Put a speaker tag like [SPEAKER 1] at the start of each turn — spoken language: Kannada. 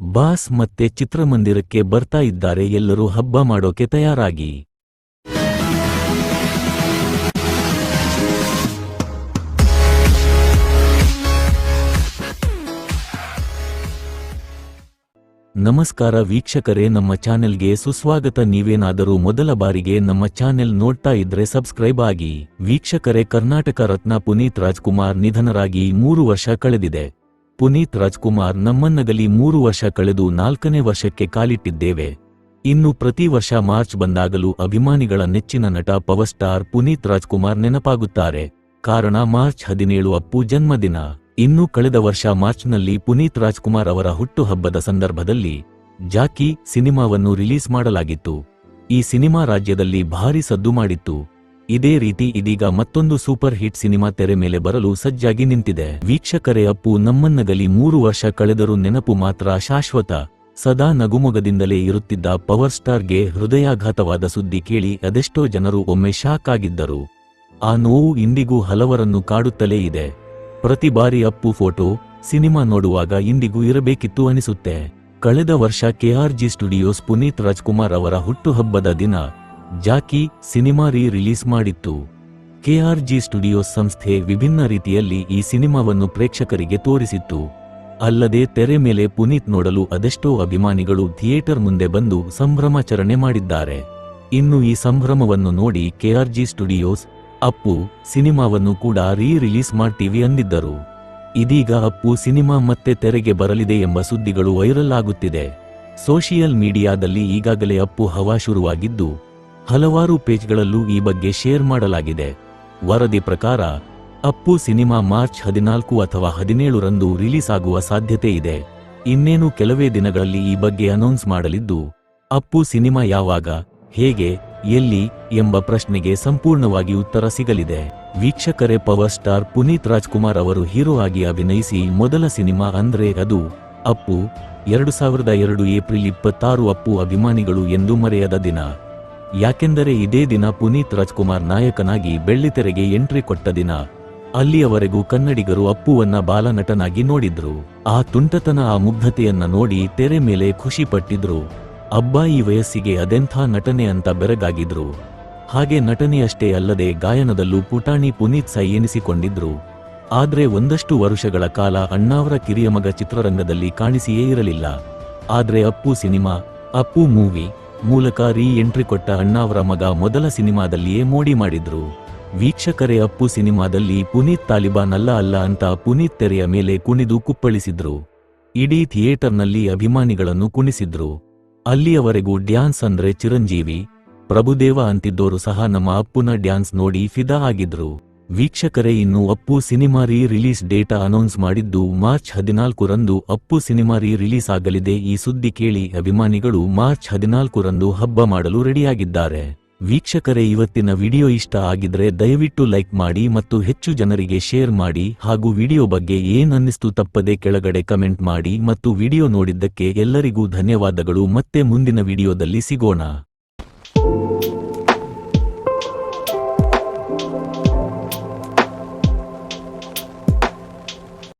[SPEAKER 1] ಬಾಸ್ ಮತ್ತೆ ಚಿತ್ರಮಂದಿರಕ್ಕೆ ಬರ್ತಾ ಇದ್ದಾರೆ. ಎಲ್ಲರೂ ಹಬ್ಬ ಮಾಡೋಕೆ ತಯಾರಾಗಿ. ನಮಸ್ಕಾರ ವೀಕ್ಷಕರೇ, ನಮ್ಮ ಚಾನೆಲ್ಗೆ ಸುಸ್ವಾಗತ. ನೀವೇನಾದರೂ ಮೊದಲ ಬಾರಿಗೆ ನಮ್ಮ ಚಾನೆಲ್ ನೋಡ್ತಾ ಇದ್ರೆ ಸಬ್ಸ್ಕ್ರೈಬ್ ಆಗಿ. ವೀಕ್ಷಕರೇ, ಕರ್ನಾಟಕ ರತ್ನ ಪುನೀತ್ ರಾಜ್ಕುಮಾರ್ ನಿಧನರಾಗಿ ಮೂರು ವರ್ಷ ಕಳೆದಿದೆ. ಪುನೀತ್ ರಾಜ್ಕುಮಾರ್ ನಮ್ಮನ್ನಗಲಿ ಮೂರು ವರ್ಷ ಕಳೆದು ನಾಲ್ಕನೇ ವರ್ಷಕ್ಕೆ ಕಾಲಿಟ್ಟಿದ್ದೇವೆ. ಇನ್ನು ಪ್ರತಿ ವರ್ಷ ಮಾರ್ಚ್ ಬಂದಾಗಲೂ ಅಭಿಮಾನಿಗಳ ನೆಚ್ಚಿನ ನಟ ಪವರ್ ಸ್ಟಾರ್ ಪುನೀತ್ ರಾಜ್ಕುಮಾರ್ ನೆನಪಾಗುತ್ತಾರೆ. ಕಾರಣ ಮಾರ್ಚ್ ಹದಿನೇಳು ಅಪ್ಪು ಜನ್ಮದಿನ. ಇನ್ನು ಕಳೆದ ವರ್ಷ ಮಾರ್ಚ್ನಲ್ಲಿ ಪುನೀತ್ ರಾಜ್ಕುಮಾರ್ ಅವರ ಹುಟ್ಟುಹಬ್ಬದ ಸಂದರ್ಭದಲ್ಲಿ ಜಾಕಿ ಸಿನಿಮಾವನ್ನು ರಿಲೀಸ್ ಮಾಡಲಾಗಿತ್ತು. ಈ ಸಿನಿಮಾ ರಾಜ್ಯದಲ್ಲಿ ಭಾರೀ ಸದ್ದು ಮಾಡಿತ್ತು. ಇದೇ ರೀತಿ ಇದೀಗ ಮತ್ತೊಂದು ಸೂಪರ್ ಹಿಟ್ ಸಿನಿಮಾ ತೆರೆ ಮೇಲೆ ಬರಲು ಸಜ್ಜಾಗಿ ನಿಂತಿದೆ. ವೀಕ್ಷಕರೇ, ಅಪ್ಪು ನಮ್ಮನ್ನಗಲಿ ಮೂರು ವರ್ಷ ಕಳೆದರೂ ನೆನಪು ಮಾತ್ರ ಶಾಶ್ವತ. ಸದಾ ನಗುಮೊಗದಿಂದಲೇ ಇರುತ್ತಿದ್ದ ಪವರ್ ಸ್ಟಾರ್ಗೆ ಹೃದಯಾಘಾತವಾದ ಸುದ್ದಿ ಕೇಳಿ ಅದೆಷ್ಟೋ ಜನರು ಒಮ್ಮೆ ಶಾಕ್ ಆಗಿದ್ದರು. ಆ ನೋವು ಇಂದಿಗೂ ಹಲವರನ್ನು ಕಾಡುತ್ತಲೇ ಇದೆ. ಪ್ರತಿ ಬಾರಿ ಅಪ್ಪು ಫೋಟೋ, ಸಿನಿಮಾ ನೋಡುವಾಗ ಇಂದಿಗೂ ಇರಬೇಕಿತ್ತು ಅನಿಸುತ್ತೆ. ಕಳೆದ ವರ್ಷ ಕೆಆರ್ಜಿ ಸ್ಟುಡಿಯೋಸ್ ಪುನೀತ್ ರಾಜ್ಕುಮಾರ್ ಅವರ ಹುಟ್ಟುಹಬ್ಬದ ದಿನ. ಜಾಕಿ ಸಿನಿಮಾ ರೀ ರಿಲೀಸ್ ಮಾಡಿತ್ತು. ಕೆಆರ್ಜಿ ಸ್ಟುಡಿಯೋಸ್ ಸಂಸ್ಥೆ ವಿಭಿನ್ನ ರೀತಿಯಲ್ಲಿ ಈ ಸಿನಿಮಾವನ್ನು ಪ್ರೇಕ್ಷಕರಿಗೆ ತೋರಿಸಿತ್ತು. ಅಲ್ಲದೆ ತೆರೆ ಮೇಲೆ ಪುನೀತ್ ನೋಡಲು ಅದೆಷ್ಟೋ ಅಭಿಮಾನಿಗಳು ಥಿಯೇಟರ್ ಮುಂದೆ ಬಂದು ಸಂಭ್ರಮಾಚರಣೆ ಮಾಡಿದ್ದಾರೆ. ಇನ್ನು ಈ ಸಂಭ್ರಮವನ್ನು ನೋಡಿ ಕೆಆರ್ಜಿ ಸ್ಟುಡಿಯೋಸ್, ಅಪ್ಪು ಸಿನಿಮಾವನ್ನು ಕೂಡ ರೀ ರಿಲೀಸ್ ಮಾಡ್ತೀವಿ ಅಂದಿದ್ದರು. ಇದೀಗ ಅಪ್ಪು ಸಿನಿಮಾ ಮತ್ತೆ ತೆರೆಗೆ ಬರಲಿದೆ ಎಂಬ ಸುದ್ದಿಗಳು ವೈರಲ್ ಆಗುತ್ತಿದೆ. ಸೋಷಿಯಲ್ ಮೀಡಿಯಾದಲ್ಲಿ ಈಗಾಗಲೇ ಅಪ್ಪು ಹವಾ ಶುರುವಾಗಿದ್ದು ಹಲವಾರು ಪೇಜ್ಗಳಲ್ಲೂ ಈ ಬಗ್ಗೆ ಶೇರ್ ಮಾಡಲಾಗಿದೆ. ವರದಿ ಪ್ರಕಾರ, ಅಪ್ಪು ಸಿನಿಮಾ ಮಾರ್ಚ್ ಹದಿನಾಲ್ಕು ಅಥವಾ ಹದಿನೇಳರಂದು ರಿಲೀಸ್ ಆಗುವ ಸಾಧ್ಯತೆ ಇದೆ. ಇನ್ನೇನು ಕೆಲವೇ ದಿನಗಳಲ್ಲಿ ಈ ಬಗ್ಗೆ ಅನೌನ್ಸ್ ಮಾಡಲಿದ್ದು, ಅಪ್ಪು ಸಿನಿಮಾ ಯಾವಾಗ, ಹೇಗೆ, ಎಲ್ಲಿ ಎಂಬ ಪ್ರಶ್ನೆಗೆ ಸಂಪೂರ್ಣವಾಗಿ ಉತ್ತರ ಸಿಗಲಿದೆ. ವೀಕ್ಷಕರೇ, ಪವರ್ ಸ್ಟಾರ್ ಪುನೀತ್ ರಾಜ್ಕುಮಾರ್ ಅವರು ಹೀರೋ ಆಗಿ ಅಭಿನಯಿಸಿ ಮೊದಲ ಸಿನಿಮಾ ಅಂದ್ರೆ ಅದು, ಅಪ್ಪು, ಎರಡು ಸಾವಿರದ ಎರಡು ಏಪ್ರಿಲ್ ಇಪ್ಪತ್ತಾರು ಅಪ್ಪು ಅಭಿಮಾನಿಗಳು ಎಂದು ಮರೆಯದ ದಿನ. ಯಾಕೆಂದರೆ ಇದೇ ದಿನ ಪುನೀತ್ ರಾಜ್ಕುಮಾರ್ ನಾಯಕನಾಗಿ ಬೆಳ್ಳಿತೆರೆಗೆ ಎಂಟ್ರಿ ಕೊಟ್ಟ ದಿನ, ಅಲ್ಲಿಯವರೆಗೂ ಕನ್ನಡಿಗರು ಅಪ್ಪುವನ್ನ ಬಾಲನಟನಾಗಿ ನೋಡಿದ್ರು. ಆ ತುಂಟತನ, ಆ ಮುಗ್ಧತೆಯನ್ನ ನೋಡಿ ತೆರೆ ಮೇಲೆ ಖುಷಿ ಪಟ್ಟಿದ್ರು. ಈ ವಯಸ್ಸಿಗೆ ಅದೆಂಥ ನಟನೆ ಅಂತ ಬೆರಗಾಗಿದ್ರು. ಹಾಗೆ ನಟನೆಯಷ್ಟೇ ಅಲ್ಲದೆ ಗಾಯನದಲ್ಲೂ ಪುಟಾಣಿ ಪುನೀತ್ ಸೈ ಎನಿಸಿಕೊಂಡಿದ್ರು. ಆದ್ರೆ ಒಂದಷ್ಟು ವರುಷಗಳ ಕಾಲ ಅಣ್ಣಾವರ ಕಿರಿಯ ಮಗ ಚಿತ್ರರಂಗದಲ್ಲಿ ಕಾಣಿಸಿಯೇ ಇರಲಿಲ್ಲ. ಆದ್ರೆ ಅಪ್ಪು ಸಿನಿಮಾ, ಅಪ್ಪು ಮೂವಿ ಮೂಲಕ ರೀ ಎಂಟ್ರಿ ಕೊಟ್ಟ ಅಣ್ಣಾವರ ಮಗ ಮೊದಲ ಸಿನಿಮಾದಲ್ಲಿಯೇ ಮೋಡಿ ಮಾಡಿದ್ರು. ವೀಕ್ಷಕರೇ ಅಪ್ಪು ಸಿನಿಮಾದಲ್ಲಿ ಪುನೀತ್ ತಾಲಿಬಾನ್ ಅಲ್ಲ ಅಲ್ಲ ಅಂತ ಪುನೀತ್ ತೆರೆಯ ಮೇಲೆ ಕುಣಿದು ಕುಪ್ಪಳಿಸಿದ್ರು. ಇಡೀ ಥಿಯೇಟರ್ನಲ್ಲಿ ಅಭಿಮಾನಿಗಳನ್ನು ಕುಣಿಸಿದ್ರು. ಅಲ್ಲಿಯವರೆಗೂ ಡ್ಯಾನ್ಸ್ ಅಂದ್ರೆ ಚಿರಂಜೀವಿ. ಪ್ರಭುದೇವ ಅಂತಿದ್ದೋರು ಸಹ ನಮ್ಮ ಅಪ್ಪುನ ಡ್ಯಾನ್ಸ್ ನೋಡಿ ಫಿದಾ ಆಗಿದ್ರು. ವೀಕ್ಷಕರೇ, ಇನ್ನು ಅಪ್ಪು ಸಿನಿಮಾ ರೀ ರಿಲೀಸ್ ಡೇಟಾ ಅನೌನ್ಸ್ ಮಾಡಿದ್ದು ಮಾರ್ಚ್ ಹದಿನಾಲ್ಕರಂದು ಅಪ್ಪು ಸಿನಿಮಾ ರೀ ರಿಲೀಸ್ ಆಗಲಿದೆ. ಈ ಸುದ್ದಿ ಕೇಳಿ ಅಭಿಮಾನಿಗಳು ಮಾರ್ಚ್ ಹದಿನಾಲ್ಕರಂದು ಹಬ್ಬ ಮಾಡಲು ರೆಡಿಯಾಗಿದ್ದಾರೆ. ವೀಕ್ಷಕರೇ, ಇವತ್ತಿನ ವಿಡಿಯೋ ಇಷ್ಟ ಆಗಿದ್ರೆ ದಯವಿಟ್ಟು ಲೈಕ್ ಮಾಡಿ ಮತ್ತು ಹೆಚ್ಚು ಜನರಿಗೆ ಶೇರ್ ಮಾಡಿ ಹಾಗೂ ವಿಡಿಯೋ ಬಗ್ಗೆ ಏನನ್ನಿಸ್ತು ತಪ್ಪದೆ ಕೆಳಗಡೆ ಕಮೆಂಟ್ ಮಾಡಿ ಮತ್ತು ವಿಡಿಯೋ ನೋಡಿದ್ದಕ್ಕೆ ಎಲ್ಲರಿಗೂ ಧನ್ಯವಾದಗಳು. ಮತ್ತೆ ಮುಂದಿನ ವಿಡಿಯೋದಲ್ಲಿ ಸಿಗೋಣ.